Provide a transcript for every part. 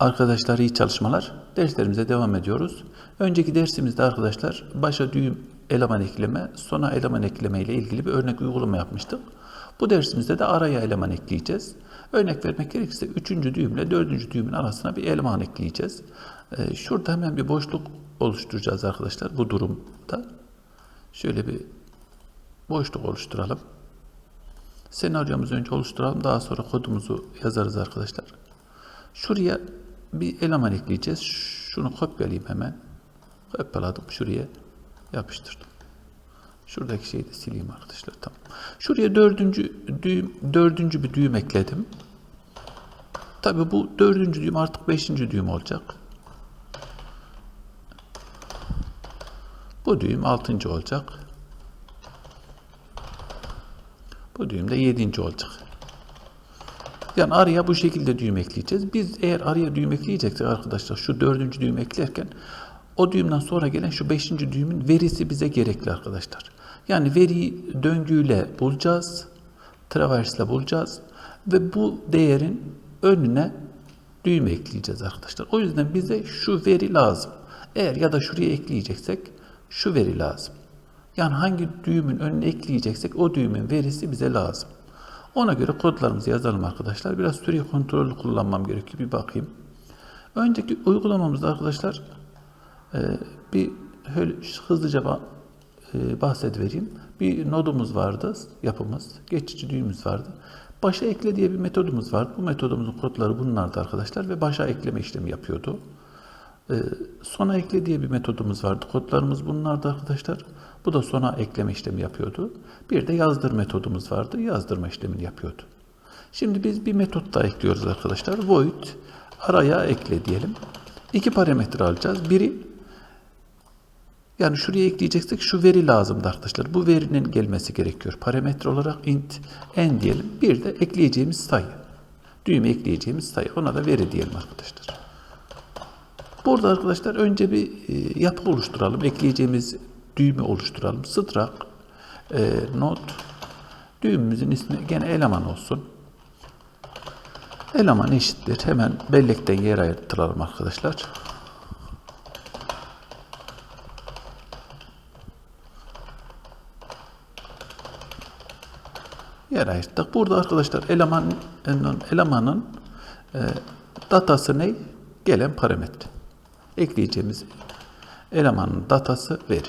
Arkadaşlar iyi çalışmalar. Derslerimize devam ediyoruz. Önceki dersimizde arkadaşlar başa düğüm eleman ekleme, sona eleman ekleme ile ilgili bir örnek uygulama yapmıştık. Bu dersimizde de araya eleman ekleyeceğiz. Örnek vermek gerekirse 3. düğümle 4. düğümün arasına bir eleman ekleyeceğiz. Ee, şurada hemen bir boşluk oluşturacağız arkadaşlar bu durumda. Şöyle bir boşluk oluşturalım. Senaryomuzu önce oluşturalım. Daha sonra kodumuzu yazarız arkadaşlar. Şuraya bir eleman ekleyeceğiz. Şunu kopyalayayım hemen. Kopyaladım. Şuraya yapıştırdım. Şuradaki şeyi de sileyim arkadaşlar. Tamam. Şuraya dördüncü düğüm, dördüncü bir düğüm ekledim. Tabi bu dördüncü düğüm artık beşinci düğüm olacak. Bu düğüm altıncı olacak. Bu düğüm de yedinci olacak. Yani araya bu şekilde düğüm ekleyeceğiz. Biz eğer araya düğüm ekleyeceksek arkadaşlar şu dördüncü düğüm eklerken o düğümden sonra gelen şu beşinci düğümün verisi bize gerekli arkadaşlar. Yani veriyi döngüyle bulacağız. Traversle bulacağız. Ve bu değerin önüne düğüm ekleyeceğiz arkadaşlar. O yüzden bize şu veri lazım. Eğer ya da şuraya ekleyeceksek şu veri lazım. Yani hangi düğümün önüne ekleyeceksek o düğümün verisi bize lazım. Ona göre kodlarımızı yazalım arkadaşlar. Biraz süre kontrolü kullanmam gerekiyor. Bir bakayım. Önceki uygulamamızda arkadaşlar e, bir hızlıca e, bahsedivereyim. Bir nodumuz vardı, yapımız, geçici düğümümüz vardı. Başa ekle diye bir metodumuz vardı. Bu metodumuzun kodları bunlardı arkadaşlar ve başa ekleme işlemi yapıyordu. E, sona ekle diye bir metodumuz vardı. Kodlarımız bunlardı arkadaşlar. Bu da sona ekleme işlemi yapıyordu. Bir de yazdır metodumuz vardı. Yazdırma işlemini yapıyordu. Şimdi biz bir metot daha ekliyoruz arkadaşlar. Void araya ekle diyelim. İki parametre alacağız. Biri yani şuraya ekleyeceksek şu veri lazımdı arkadaşlar. Bu verinin gelmesi gerekiyor. Parametre olarak int n diyelim. Bir de ekleyeceğimiz sayı. Düğme ekleyeceğimiz sayı. Ona da veri diyelim arkadaşlar. Burada arkadaşlar önce bir e, yapı oluşturalım. Ekleyeceğimiz düğümü oluşturalım. Strak e, not düğümümüzün ismi gene eleman olsun. Eleman eşittir. Hemen bellekten yer ayırtıralım arkadaşlar. Yer ayırttık. Burada arkadaşlar eleman elemanın e, datası ne? Gelen parametre. Ekleyeceğimiz elemanın datası veri.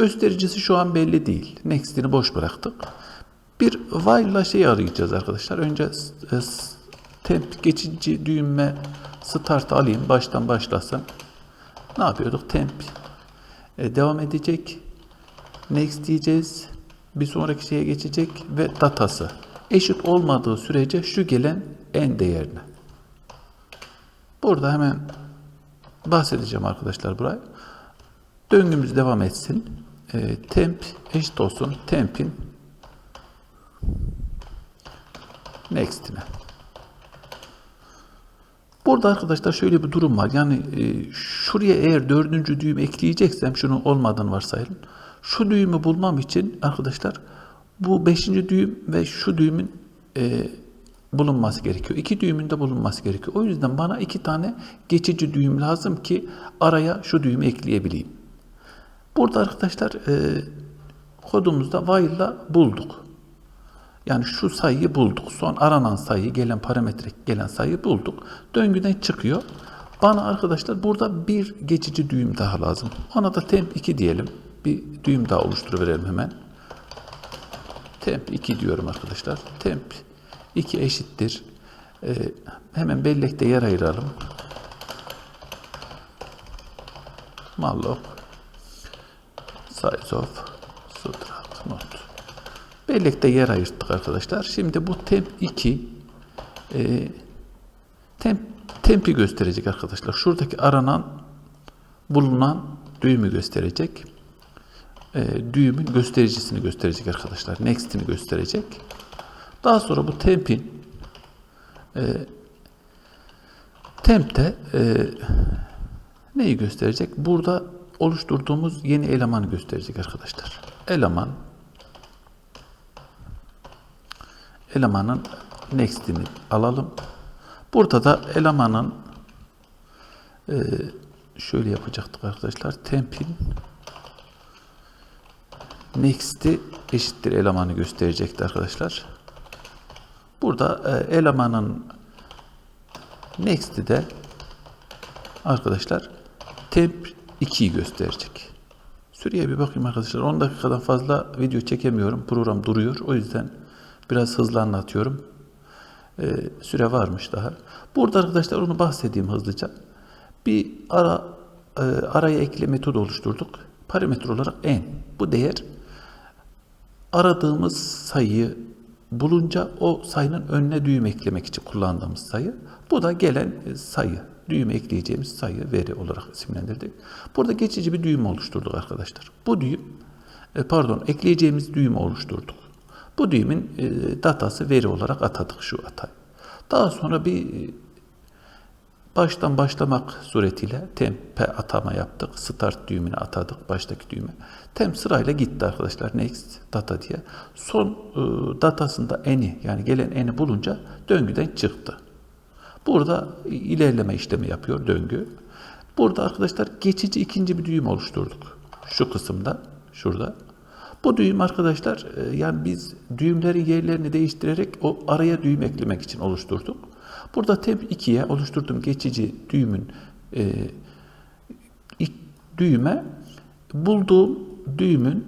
Göstericisi şu an belli değil. Next'ini boş bıraktık. Bir while ile şey arayacağız arkadaşlar. Önce e, temp geçici düğme start alayım. Baştan başlasın. Ne yapıyorduk? Temp e, devam edecek. Next diyeceğiz. Bir sonraki şeye geçecek ve datası. Eşit olmadığı sürece şu gelen en değerine. Burada hemen bahsedeceğim arkadaşlar burayı. Döngümüz devam etsin. E, temp eşit olsun. Temp'in next'ine. Burada arkadaşlar şöyle bir durum var. Yani e, şuraya eğer dördüncü düğüm ekleyeceksem şunu olmadan varsayalım. Şu düğümü bulmam için arkadaşlar bu beşinci düğüm ve şu düğümün e, bulunması gerekiyor. İki düğümün de bulunması gerekiyor. O yüzden bana iki tane geçici düğüm lazım ki araya şu düğümü ekleyebileyim. Burada arkadaşlar e, kodumuzda while'la bulduk. Yani şu sayıyı bulduk. Son aranan sayıyı, gelen parametre gelen sayıyı bulduk. Döngüden çıkıyor. Bana arkadaşlar burada bir geçici düğüm daha lazım. Ona da temp 2 diyelim. Bir düğüm daha oluşturuverelim hemen. Temp 2 diyorum arkadaşlar. Temp 2 eşittir. Ee, hemen bellekte yer ayıralım. Malloc size of struct not. Bellekte yer ayırttık arkadaşlar. Şimdi bu temp 2 e, temp, tempi gösterecek arkadaşlar. Şuradaki aranan bulunan düğümü gösterecek. E, düğümün göstericisini gösterecek arkadaşlar. Next'ini gösterecek. Daha sonra bu temp'in e, temp'te e, neyi gösterecek? Burada oluşturduğumuz yeni elemanı gösterecek arkadaşlar. Eleman elemanın next'ini alalım. Burada da elemanın Ee, şöyle yapacaktık arkadaşlar. Temp'in next'i eşittir elemanı gösterecekti arkadaşlar. Burada e, elemanın next'i de arkadaşlar temp 2'yi gösterecek. Süreye bir bakayım arkadaşlar. 10 dakikadan fazla video çekemiyorum. Program duruyor. O yüzden biraz hızlı anlatıyorum. Ee, süre varmış daha. Burada arkadaşlar onu bahsedeyim hızlıca. Bir ara e, araya ekle metodu oluşturduk. Parametre olarak n. Bu değer aradığımız sayıyı bulunca o sayının önüne düğüm eklemek için kullandığımız sayı. Bu da gelen sayı. Düğüm ekleyeceğimiz sayı veri olarak isimlendirdik. Burada geçici bir düğüm oluşturduk arkadaşlar. Bu düğüm e, pardon ekleyeceğimiz düğümü oluşturduk. Bu düğümün e, datası veri olarak atadık şu atay. Daha sonra bir e, baştan başlamak suretiyle temp'e atama yaptık. Start düğümüne atadık baştaki düğme. Temp sırayla gitti arkadaşlar. Next data diye. Son datasında eni yani gelen eni bulunca döngüden çıktı. Burada ilerleme işlemi yapıyor döngü. Burada arkadaşlar geçici ikinci bir düğüm oluşturduk. Şu kısımda, şurada. Bu düğüm arkadaşlar e, yani biz düğümlerin yerlerini değiştirerek o araya düğüm eklemek için oluşturduk. Burada temp 2'ye oluşturduğum geçici düğümün e, ilk düğüme bulduğum düğümün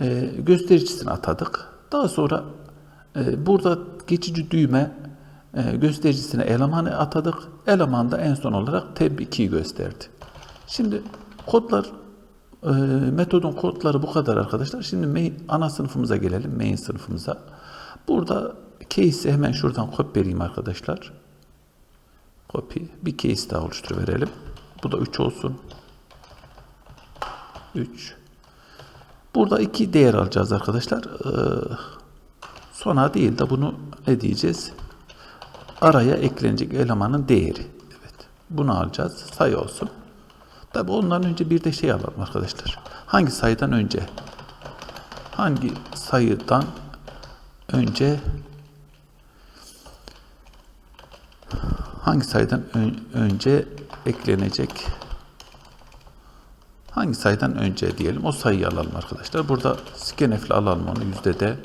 e, göstericisini atadık. Daha sonra e, burada geçici düğme e, göstericisine elemanı atadık. Eleman da en son olarak temp 2'yi gösterdi. Şimdi kodlar e, metodun kodları bu kadar arkadaşlar. Şimdi main, ana sınıfımıza gelelim. Main sınıfımıza. Burada case'i hemen şuradan kopyalayayım arkadaşlar. Copy. Bir case daha oluşturuverelim. Bu da 3 olsun. 3. Burada iki değer alacağız arkadaşlar. Ee, sona değil de bunu ne diyeceğiz? Araya eklenecek elemanın değeri. Evet. Bunu alacağız. Sayı olsun. Tabi ondan önce bir de şey alalım arkadaşlar. Hangi sayıdan önce? Hangi sayıdan önce hangi sayıdan ön- önce eklenecek hangi sayıdan önce diyelim o sayıyı alalım arkadaşlar. Burada scanf'le alalım onu yüzde de.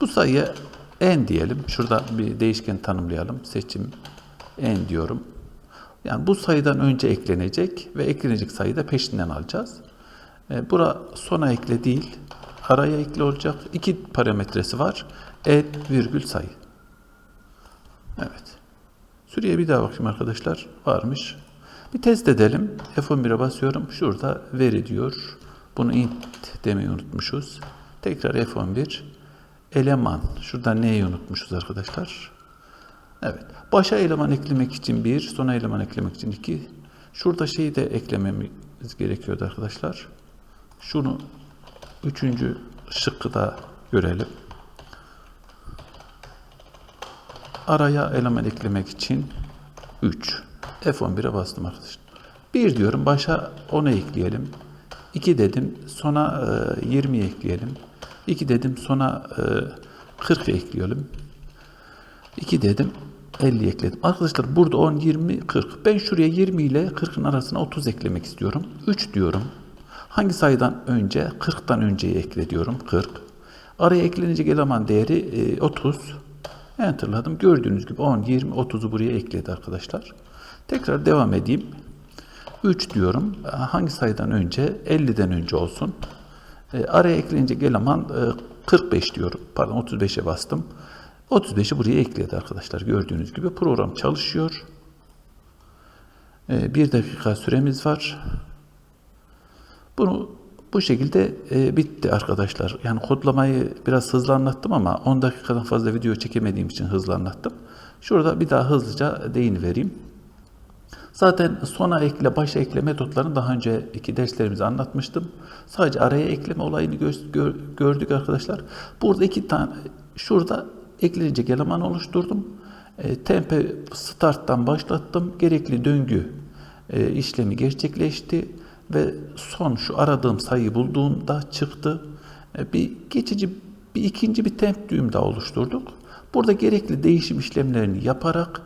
Bu sayıya n diyelim. Şurada bir değişken tanımlayalım. Seçim n diyorum. Yani bu sayıdan önce eklenecek ve eklenecek sayıyı da peşinden alacağız. E, bura sona ekle değil, araya ekle olacak. İki parametresi var. n virgül sayı. Evet. Süreye bir daha bakayım arkadaşlar. Varmış. Bir test edelim. F11'e basıyorum. Şurada veri diyor. Bunu int demeyi unutmuşuz. Tekrar F11. Eleman. Şurada neyi unutmuşuz arkadaşlar? Evet. Başa eleman eklemek için bir, sona eleman eklemek için iki. Şurada şeyi de eklememiz gerekiyordu arkadaşlar. Şunu üçüncü şıkkı da görelim. Araya eleman eklemek için 3. F11'e bastım arkadaşlar. 1 diyorum. Başa 10'a ekleyelim. 2 dedim. Sona e, 20 ekleyelim. 2 dedim. Sona e, 40 ekleyelim. 2 dedim. 50 ekledim. Arkadaşlar burada 10, 20, 40. Ben şuraya 20 ile 40'ın arasına 30 eklemek istiyorum. 3 diyorum. Hangi sayıdan önce? 40'tan önceye ekle diyorum. 40. Araya eklenecek eleman değeri e, 30. Enter'ladım. Gördüğünüz gibi 10, 20, 30'u buraya ekledi arkadaşlar. Tekrar devam edeyim. 3 diyorum. Hangi sayıdan önce? 50'den önce olsun. E, araya eklenecek eleman e, 45 diyorum. Pardon 35'e bastım. 35'i buraya ekledi arkadaşlar. Gördüğünüz gibi program çalışıyor. E, bir dakika süremiz var. Bunu bu şekilde e, bitti arkadaşlar. Yani kodlamayı biraz hızlı anlattım ama 10 dakikadan fazla video çekemediğim için hızlı anlattım. Şurada bir daha hızlıca değin vereyim. Zaten sona ekle, başa ekle metotlarını daha önceki derslerimizde anlatmıştım. Sadece araya ekleme olayını gö- gör- gördük arkadaşlar. Burada iki tane, şurada eklenecek eleman oluşturdum. E, tempe starttan başlattım. Gerekli döngü e, işlemi gerçekleşti ve son şu aradığım sayıyı bulduğumda çıktı. E, bir geçici bir ikinci bir temp düğüm daha oluşturduk. Burada gerekli değişim işlemlerini yaparak